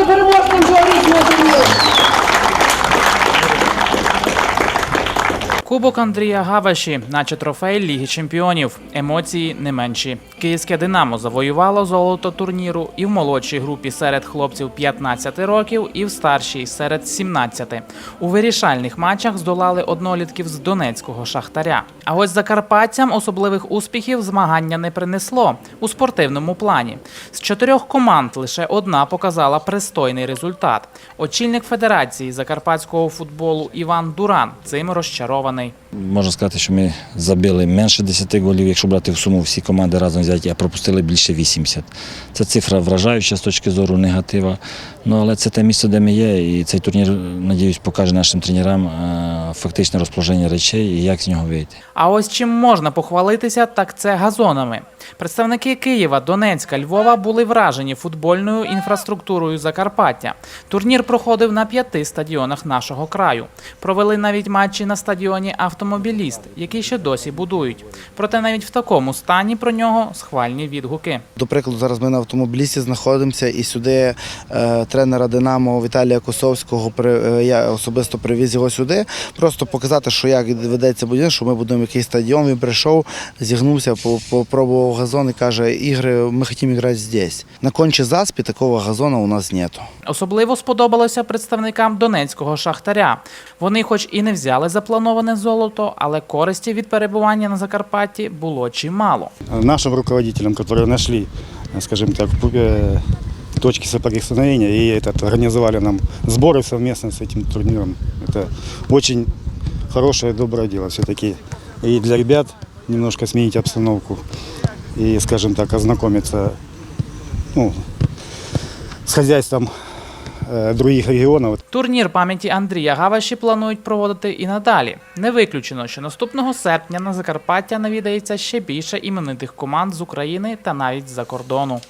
бути переможцем цьогорічного турніру. Кубок Андрія Гаваші, наче трофей Ліги Чемпіонів. Емоції не менші. Київське Динамо завоювало золото турніру і в молодшій групі серед хлопців 15 років, і в старшій серед 17. У вирішальних матчах здолали однолітків з Донецького шахтаря. А ось закарпатцям особливих успіхів змагання не принесло у спортивному плані. З чотирьох команд лише одна показала пристойний результат. Очільник Федерації закарпатського футболу Іван Дуран цим розчарований. Можна сказати, що ми забили менше 10 голів, якщо брати в суму всі команди разом взяті, а пропустили більше 80. Це цифра вражаюча з точки зору негатива. Ну, але це те місце, де ми є, і цей турнір, надіюсь, покаже нашим тренерам е, фактичне розположення речей і як з нього вийти. А ось чим можна похвалитися, так це газонами. Представники Києва, Донецька, Львова були вражені футбольною інфраструктурою Закарпаття. Турнір проходив на п'яти стадіонах нашого краю. Провели навіть матчі на стадіоні Автомобіліст, який ще досі будують. Проте навіть в такому стані про нього схвальні відгуки. До прикладу, зараз ми на автомобілісті знаходимося, і сюди е, тренера Динамо Віталія Косовського при- е, я особисто привіз його сюди. Просто показати, що як ведеться будівництво, що ми будуємо якийсь стадіон. Він прийшов, зігнувся, попробував газон і каже: ігри, ми хочемо грати здесь. На конче заспі такого газону у нас нету. Особливо сподобалося представникам донецького шахтаря. Вони, хоч і не взяли заплановане золото, але користі від перебування на Закарпатті було чимало. нашим руководителям, которые нашли, э, скажем так, пу- э, точки соприкосновения и этот, организовали нам сборы совместно с этим турниром. Это очень хорошее, доброе дело все-таки. И для ребят немножко сменить обстановку и, скажем так, ознакомиться ну, с хозяйством э, других регіонів. Турнір пам'яті Андрія Гаваші планують проводити і надалі. Не виключено, що наступного серпня на Закарпаття навідається ще більше іменитих команд з України та навіть з-за кордону.